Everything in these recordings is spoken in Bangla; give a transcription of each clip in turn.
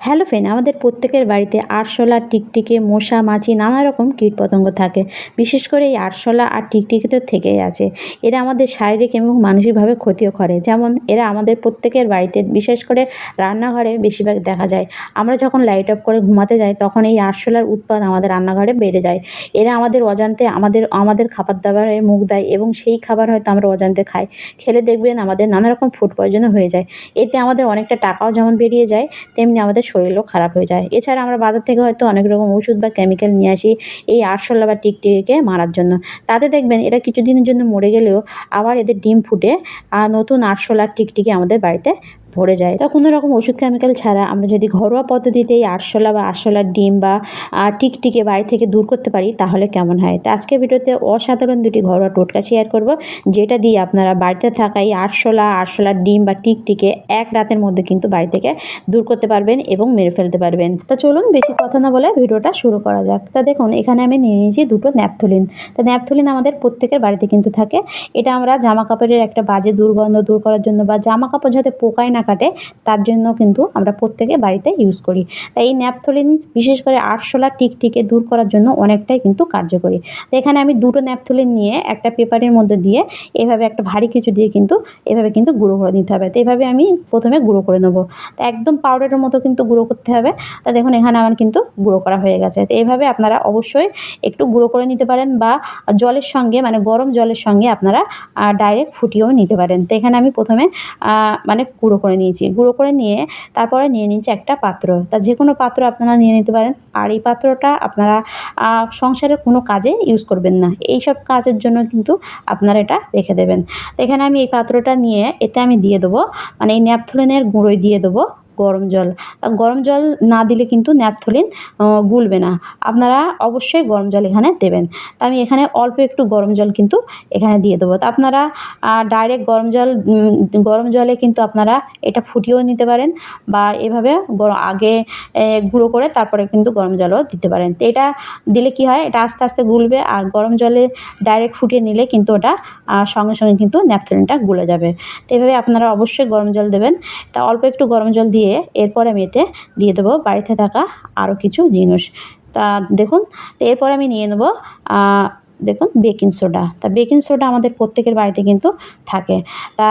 হ্যালো ফ্রেন্ড, আমাদের প্রত্যেকের বাড়িতে আরশোলা, টিকটিকি, মশা, মাছি নানা রকম কীটপতঙ্গ থাকে। বিশেষ করে এই আরশোলা আর টিকটিকি তো থেকেই আছে। এরা আমাদের শারীরিক এবং মানসিকভাবে ক্ষতিও করে। যেমন এরা আমাদের প্রত্যেকের বাড়িতে, বিশেষ করে রান্নাঘরে বেশিরভাগ দেখা যায়। আমরা যখন লাইট অফ করে ঘুমাতে যাই, তখন এই আরশোলার উৎপাত আমাদের রান্নাঘরে বেড়ে যায়। এরা আমাদের অজান্তে আমাদের আমাদের খাবার দাবারে মুখ দেয় এবং সেই খাবার হয়তো আমরা অজান্তে খাই। খেলে দেখবেন আমাদের নানা রকম ফুড পয়জনও হয়ে যায়। এতে আমাদের অনেকটা টাকাও যেমন বেরিয়ে যায়, তেমনি আমাদের শরীরও খারাপ হয়ে যায়। এছাড়া আমরা বাজার থেকে হয়তো অনেক রকম ওষুধ বা কেমিক্যাল নিয়ে আসি এই আরশোলা বা টিকটিকিকে মারার জন্য। তাতে দেখবেন এরা কিছুদিনের জন্য মরে গেলেও আবার এদের ডিম ফুটে আর নতুন আরশোলা টিকটিকি আমাদের বাড়িতে ভরে যায়। তা কোনো রকম ওষুধ কেমিক্যাল ছাড়া আমরা যদি ঘরোয়া পদ্ধতিতে এই আরশোলা বা আরশোলার ডিম বা টিকটিকে বাড়ি থেকে দূর করতে পারি, তাহলে কেমন হয়? তো আজকের ভিডিওতে অসাধারণ দুটি ঘরোয়া টোটকা শেয়ার করব, যেটা দিয়ে আপনারা বাড়িতে থাকা এই আরশোলা, আরশোলার ডিম বা টিকটিকে এক রাতের মধ্যে কিন্তু বাড়ি থেকে দূর করতে পারবেন এবং মেরে ফেলতে পারবেন। তা চলুন বেশি কথা না বলে ভিডিওটা শুরু করা যাক। তা দেখুন, এখানে আমি নিয়ে নিয়েছি দুটো ন্যাপথলিন। তা ন্যাপথলিন আমাদের প্রত্যেকের বাড়িতে কিন্তু থাকে। এটা আমরা জামা কাপড়ের একটা বাজে দুর্গন্ধ দূর করার জন্য বা জামা কাপড় যাতে পোকায় না কাটে, তার জন্য কিন্তু আমরা প্রত্যেকে বাড়িতে ইউজ করি। তাই এই ন্যাপথলিন বিশেষ করে আরশোলা টিকটিকে দূর করার জন্য অনেকটাই কিন্তু কার্যকরী। তো এখানে আমি দুটো ন্যাপথলিন নিয়ে একটা পেপারের মধ্যে দিয়ে এভাবে একটা ভারী কিছু দিয়ে কিন্তু এভাবে কিন্তু গুঁড়ো করে নিতে হবে। তো এভাবে আমি প্রথমে গুঁড়ো করে নেব। তো একদম পাউডারের মতো কিন্তু গুঁড়ো করতে হবে। তা দেখুন এখানে আমার কিন্তু গুঁড়ো করা হয়ে গেছে। তো এভাবে আপনারা অবশ্যই একটু গুঁড়ো করে নিতে পারেন বা জলের সঙ্গে মানে গরম জলের সঙ্গে আপনারা ডাইরেক্ট ফুটিয়েও নিতে পারেন। তো এখানে আমি প্রথমে মানে গুঁড়ো করে নিয়েছি। গুঁড়ো করে নিয়ে তারপরে নিয়ে নিয়েছি একটা পাত্র। তা যে কোনো পাত্র আপনারা নিয়ে নিতে পারেন। আর এই পাত্রটা আপনারা সংসারের কোনো কাজে ইউজ করবেন না। এই সব কাজের জন্য কিন্তু আপনারা এটা রেখে দেবেন। তো এখানে আমি এই পাত্রটা নিয়ে এতে আমি দিয়ে দেবো। মানে এই ন্যাপথলিনের গুঁড়োই দিয়ে দেবো। গরম জল। গরম জল না দিলে কিন্তু ন্যাপথলিন গুলবে না। আপনারা অবশ্যই গরম জল এখানে দেবেন। তা আমি এখানে অল্প একটু গরম জল কিন্তু এখানে দিয়ে দেবো। তা আপনারা ডাইরেক্ট গরম জল গরম জলে কিন্তু আপনারা এটা ফুটিয়েও নিতে পারেন বা এভাবে আগে গুঁড়ো করে তারপরে কিন্তু গরম জলও দিতে পারেন। তো এটা দিলে কি হয়? এটা আস্তে আস্তে গুলবে আর গরম জলে ডাইরেক্ট ফুটিয়ে নিলে কিন্তু ওটা সঙ্গে সঙ্গে কিন্তু ন্যাপথলিনটা গুলে যাবে। তো এভাবে আপনারা অবশ্যই গরম জল দেবেন। তা অল্প একটু গরম জল দিয়ে এরপরে আমি এতে দিয়ে দেবো বাড়িতে থাকা আরও কিছু জিনিস। তা দেখুন, তো এরপরে আমি নিয়ে নেব দেখুন বেকিং সোডা। তা বেকিং সোডা আমাদের প্রত্যেকের বাড়িতে কিন্তু থাকে। তা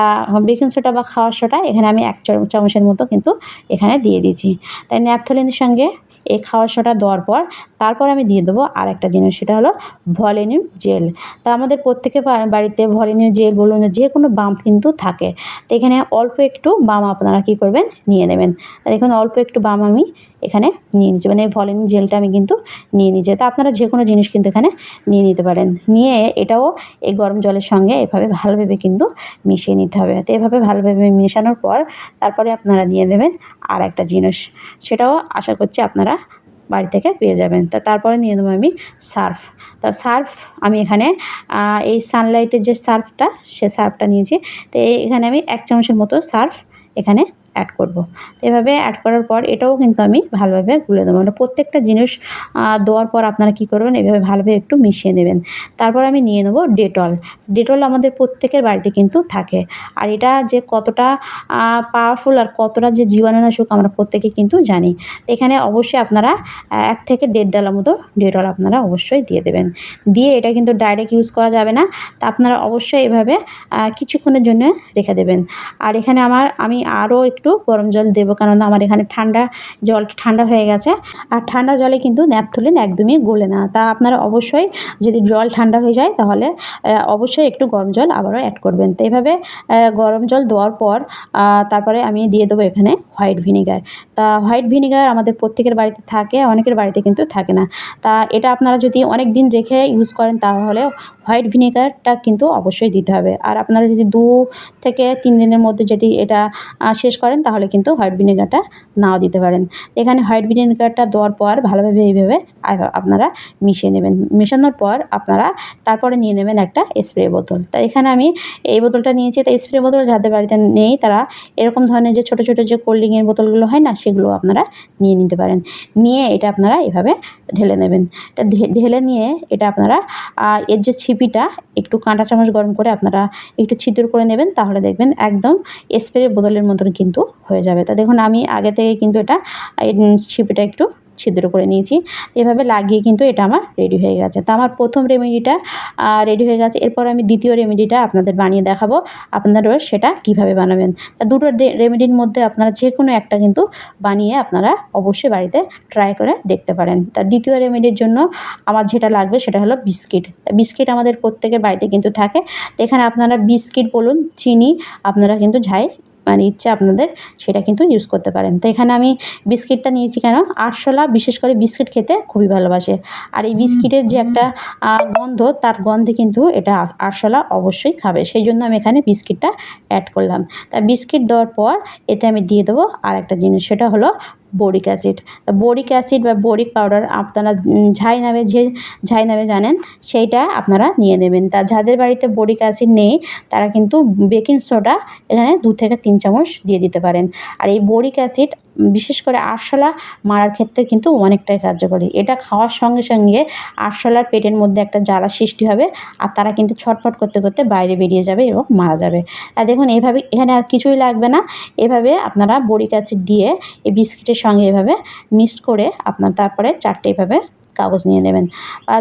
বেকিং সোডা বা খাওয়ার সোডা এখানে আমি এক চামচের মতো কিন্তু এখানে দিয়ে দিয়েছি। তাই ন্যাপথলিনের সঙ্গে এই খাওয়ার সোডা দেওয়ার পর তারপর আমি দিয়ে দেবো আর একটা জিনিস, সেটা হলো ভলিনিউম জেল। তা আমাদের প্রত্যেকে বাড়িতে ভলিনিউম জেল বলুন যে কোনো বাম কিন্তু থাকে। তো এখানে অল্প একটু বাম আপনারা কী করবেন, নিয়ে নেবেন। এখানে অল্প একটু বাম আমি এখানে নিয়ে নিচ্ছি মানে ভলিনিউম জেলটা আমি কিন্তু নিয়ে নিচ্ছি। তা আপনারা যে কোনো জিনিস কিন্তু এখানে নিয়ে নিতে পারেন। নিয়ে এটাও এই গরম জলের সঙ্গে এভাবে ভালোভাবে কিন্তু মিশিয়ে নিতে হবে। তো এভাবে ভালোভাবে মেশানোর পর তারপরে আপনারা দিয়ে দেবেন আর একটা জিনিস। সেটাও আশা করছি আপনারা বাড়ি থেকে পেয়ে যাবেন। তা তারপরে নিয়ে নেব আমি সার্ফ। তা সার্ফ আমি এখানে এই সানলাইটের যে সার্ফটা, সে সার্ফটা নিয়েছি। তো এখানে আমি এক চামচের মতো সার্ফ এখানে অ্যাড করব। তো এভাবে অ্যাড করার পর এটাও কিন্তু আমি ভালোভাবে গুলে দেবো। মানে প্রত্যেকটা জিনিস দেওয়ার পর আপনারা কী করবেন, এভাবে ভালোভাবে একটু মিশিয়ে নেবেন। তারপর আমি নিয়ে নেব ডেটল ডেটল আমাদের প্রত্যেকের বাড়িতে কিন্তু থাকে। আর এটা যে কতটা পাওয়ারফুল আর কতটা যে জীবাণুনাশক আমরা প্রত্যেকে কিন্তু জানি। এখানে অবশ্যই আপনারা এক থেকে দেড় ডালা মতো ডেটল আপনারা অবশ্যই দিয়ে দেবেন। দিয়ে এটা কিন্তু ডাইরেক্ট ইউজ করা যাবে না। তা আপনারা অবশ্যই এভাবে কিছুক্ষণের জন্য রেখে দেবেন। আর এখানে আমার, আমি আরও একটু গরম জল দেবো কারণ আমার এখানে ঠান্ডা জল ঠান্ডা হয়ে গেছে। আর ঠান্ডা জলে কিন্তু ন্যাপথলিন একদমই গলে না। তা আপনারা অবশ্যই যদি জল ঠান্ডা হয়ে যায়, তাহলে অবশ্যই একটু গরম জল আবারও অ্যাড করবেন। তো এইভাবে গরম জল দেওয়ার পর তারপরে আমি দিয়ে দেবো এখানে হোয়াইট ভিনিগার। তা হোয়াইট ভিনিগার আমাদের প্রত্যেকের বাড়িতে থাকে, অনেকের বাড়িতে কিন্তু থাকে না। তা এটা আপনারা যদি অনেক দিন রেখে ইউজ করেন তাহলে হোয়াইট ভিনেগারটা কিন্তু অবশ্যই দিতে হবে। আর আপনারা যদি দু থেকে তিন দিনের মধ্যে যদি এটা শেষ করেন, তাহলে কিন্তু হোয়াইট ভিনেগারটা নাও দিতে পারেন। এখানে হোয়াইট ভিনেগারটা দেওয়ার পর ভালোভাবে এইভাবে আপনারা মিশিয়ে নেবেন। মেশানোর পর আপনারা তারপরে নিয়ে নেবেন একটা স্প্রে বোতল। তা এখানে আমি এই বোতলটা নিয়েছি। তা স্প্রে বোতল যাদের বাড়িতে নেই, তারা এরকম ধরনের যে ছোটো ছোটো যে কোল্ড ড্রিঙ্কের বোতলগুলো হয় না, সেগুলো আপনারা নিয়ে নিতে পারেন। নিয়ে এটা আপনারা এভাবে ঢেলে নেবেন। এটা ঢেলে নিয়ে এটা আপনারা এর যে ছিপিটা, একটু কাঁটা চামচ গরম করে আপনারা একটু ছিদ্র করে নেবেন, তাহলে দেখবেন একদম স্প্রে বোতলের মতন কিন্তু হয়ে যাবে। তা দেখুন, আমি আগে থেকে কিন্তু এটা ছিপিটা একটু ছিদ্র করে নিয়েছি। এভাবে লাগিয়ে কিন্তু এটা আমার রেডি হয়ে গেছে। তো আমার প্রথম রেমেডিটা রেডি হয়ে গেছে। এরপর আমি দ্বিতীয় রেমেডিটা আপনাদের বানিয়ে দেখাবো। আপনারাও সেটা কীভাবে বানাবেন। তা দুটো রেমেডির মধ্যে আপনারা যে কোনো একটা কিন্তু বানিয়ে আপনারা অবশ্যই বাড়িতে ট্রাই করে দেখতে পারেন। তা দ্বিতীয় রেমেডির জন্য আমার যেটা লাগবে সেটা হলো বিস্কিট বিস্কিট আমাদের প্রত্যেকের বাড়িতে কিন্তু থাকে। এখানে আপনারা বিস্কিট বলুন, চিনি, আপনারা কিন্তু যাই মানে ইচ্ছা আপনাদের সেটা কিন্তু ইউজ করতে পারেন। তো এখানে আমি বিস্কিটটা নিয়েছি কেন? আরশোলা বিশেষ করে বিস্কিট খেতে খুবই ভালোবাসে। আর এই বিস্কিটের যে একটা গন্ধ তার গন্ধে কিন্তু এটা আরশোলা অবশ্যই খাবে। সেই জন্য আমি এখানে বিস্কিটটা অ্যাড করলাম। তা বিস্কিট দেওয়ার পর এতে আমি দিয়ে দেবো আর একটা জিনিস সেটা হলো বোরিক অ্যাসিড। বোরিক অ্যাসিড বা বোরিক পাউডার আপনারা ঝাই নামে যে, ঝাই নামে জানেন, সেইটা আপনারা নিয়ে নেবেন। তা যাদের বাড়িতে বোরিক অ্যাসিড নেই, তারা কিন্তু বেকিং সোডা এখানে দু থেকে তিন চামচ দিয়ে দিতে পারেন। আর এই বোরিক অ্যাসিড বিশেষ করে আরশোলা মারার ক্ষেত্রে কিন্তু অনেকটাই কার্যকরী। এটা খাওয়ার সঙ্গে সঙ্গে আরশোলার পেটের মধ্যে একটা জ্বালা সৃষ্টি হবে আর তারা কিন্তু ছটফট করতে করতে বাইরে বেরিয়ে যাবে এবং মারা যাবে। আর দেখুন, এভাবে এখানে আর কিছুই লাগবে না। এভাবে আপনারা বোরিক অ্যাসিড দিয়ে এই বিস্কিটের সঙ্গে এভাবে মিক্স করে আপনার তারপরে চারটে এভাবে কাগজ নিয়ে নেবেন। বা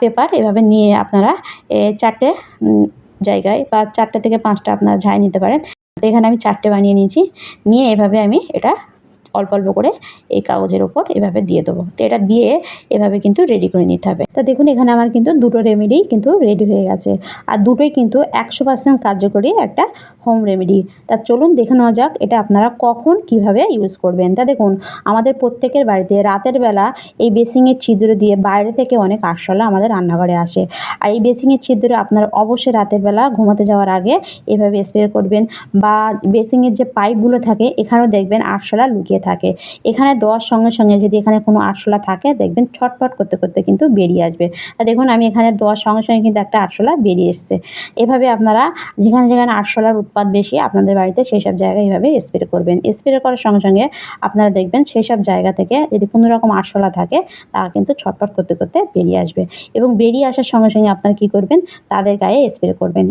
পেপার এভাবে নিয়ে আপনারা চারটে জায়গায় বা চারটে থেকে পাঁচটা আপনারা ঝাই নিতে পারেন। এখানে আমি চারটে বানিয়ে নিয়েছি। নিয়ে এভাবে আমি এটা অল্প অল্প করে এই কাগজের ওপর এভাবে দিয়ে দেবো। তো এটা দিয়ে এভাবে কিন্তু রেডি করে নিতে হবে। তা দেখুন, এখানে আমার কিন্তু দুটো রেমেডি কিন্তু রেডি হয়ে গেছে। আর দুটোই কিন্তু একশো পার্সেন্ট কার্যকরী একটা হোম রেমেডি তা চলুন দেখে নেওয়া যাক, এটা আপনারা কখন কীভাবে ইউজ করবেন। তা দেখুন, আমাদের প্রত্যেকের বাড়িতে রাতের বেলা এই বেসিংয়ের ছিদ্র দিয়ে বাইরে থেকে অনেক আরশোলা আমাদের রান্নাঘরে আসে। আর এই বেসিংয়ের ছিদ্র আপনারা অবশ্যই রাতের বেলা ঘুমাতে যাওয়ার আগে এভাবে স্প্রে করবেন বা বেসিংয়ের যে পাইপগুলো থাকে, এখানেও দেখবেন আরশোলা লুকিয়ে থাকে। এখানে দেওয়ার সঙ্গে সঙ্গে যদি এখানে কোনো আরশোলা থাকে, দেখবেন ছটফট করতে করতে কিন্তু বেরিয়ে আসবে। তা দেখুন, আমি এখানে দেওয়ার সঙ্গে সঙ্গে কিন্তু একটা আরশোলা বেরিয়ে এসছে। এভাবে আপনারা যেখানে যেখানে আরশোলার উৎপাদ বেশি, আপনাদের বাড়িতে সেই সব জায়গায় এইভাবে স্প্রে করবেন। স্প্রে করার সঙ্গে সঙ্গে আপনারা দেখবেন সেই সব জায়গা থেকে যদি কোনো রকম আরশোলা থাকে তারা কিন্তু ছটফট করতে করতে বেরিয়ে আসবে। এবং বেরিয়ে আসার সঙ্গে সঙ্গে আপনারা কী করবেন? তাদের গায়ে স্প্রে করবেন।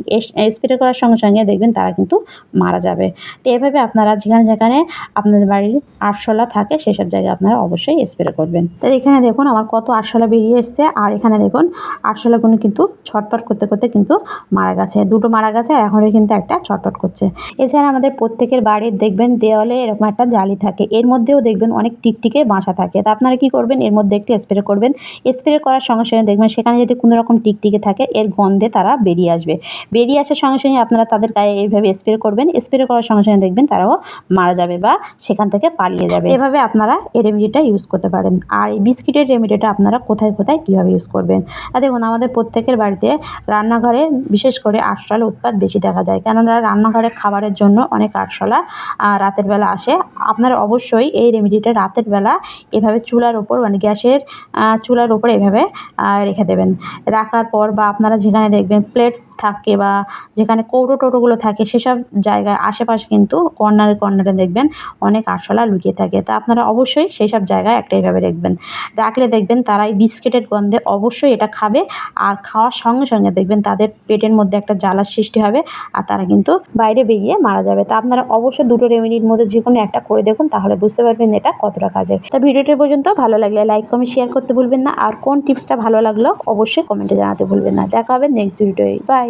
স্প্রে করার সঙ্গে সঙ্গে দেখবেন তারা কিন্তু মারা যাবে। তো এভাবে আপনারা যেখানে যেখানে আপনাদের বাড়ির আরশোলা থাকে, সেসব জায়গায় আপনারা অবশ্যই স্প্রে করবেন। তো এখানে দেখুন আমার কত আরশোলা বেরিয়ে এসছে, আর এখানে দেখুন আরশোলাগুলো কিন্তু ছটপট করতে করতে কিন্তু মারা গেছে। দুটো মারা গেছে, আর এখনও কিন্তু একটা ছটপট করছে। এছাড়া আমাদের প্রত্যেকের বাড়ির দেখবেন দেওয়ালে এরকম একটা জালি থাকে, এর মধ্যেও দেখবেন অনেক টিকটিকের বাসা থাকে। তা আপনারা কী করবেন? এর মধ্যে একটু স্প্রে করবেন। স্প্রে করার সঙ্গে সঙ্গে দেখবেন সেখানে যদি কোনো রকম টিকটিকে থাকে, এর গন্ধে তারা বেরিয়ে আসবে। বেরিয়ে আসার সঙ্গে সঙ্গে আপনারা তাদের গায়ে এইভাবে স্প্রে করবেন। স্প্রে করার সঙ্গে সঙ্গে দেখবেন তারাও মারা যাবে বা সেখান থেকে পালিয়ে যাবে। এভাবে আপনারা এই রেমেডিটা ইউজ করতে পারেন। আর এই বিস্কিটের রেমেডিটা আপনারা কোথায় কোথায় কীভাবে ইউজ করবেন? আর দেখুন আমাদের প্রত্যেকের বাড়িতে রান্নাঘরে বিশেষ করে আরশোলার উৎপাদ বেশি দেখা যায়। কেননা রান্নাঘরে খাবারের জন্য অনেক আরশোলা আহ, রাতের বেলা আসে। আপনারা অবশ্যই এই রেমেডিটা রাতের বেলা এভাবে চুলার ওপর মানে গ্যাসের চুলার ওপর এভাবে রেখে দেবেন। রাখার পর বা আপনারা যেখানে দেখবেন প্লেট থাকে বা যেখানে কৌটো টোটোগুলো থাকে সেসব জায়গায় আশেপাশে কিন্তু কর্নারে কর্নারে দেখবেন অনেক আরশোলা লুকিয়ে থাকে। তা আপনারা অবশ্যই সেই সব জায়গায় একটা এইভাবে রাখবেন রাখলে দেখবেন তারা এই বিস্কিটের গন্ধে অবশ্যই এটা খাবে আর খাওয়ার সঙ্গে সঙ্গে দেখবেন তাদের পেটের মধ্যে একটা জ্বালার সৃষ্টি হবে আর তারা কিন্তু বাইরে বেরিয়ে মারা যাবে। তা আপনারা অবশ্যই দুটো রেমেডির মধ্যে যে কোনো একটা করে দেখুন তাহলে বুঝতে পারবেন এটা কতটা কাজের। তা ভিডিওটি পর্যন্ত ভালো লাগলে লাইক কমেন্ট শেয়ার করতে ভুলবেন না। আর কোন টিপসটা ভালো লাগল অবশ্যই কমেন্টে জানাতে ভুলবেন না। দেখা হবে নেক্সট ভিডিওয় বাই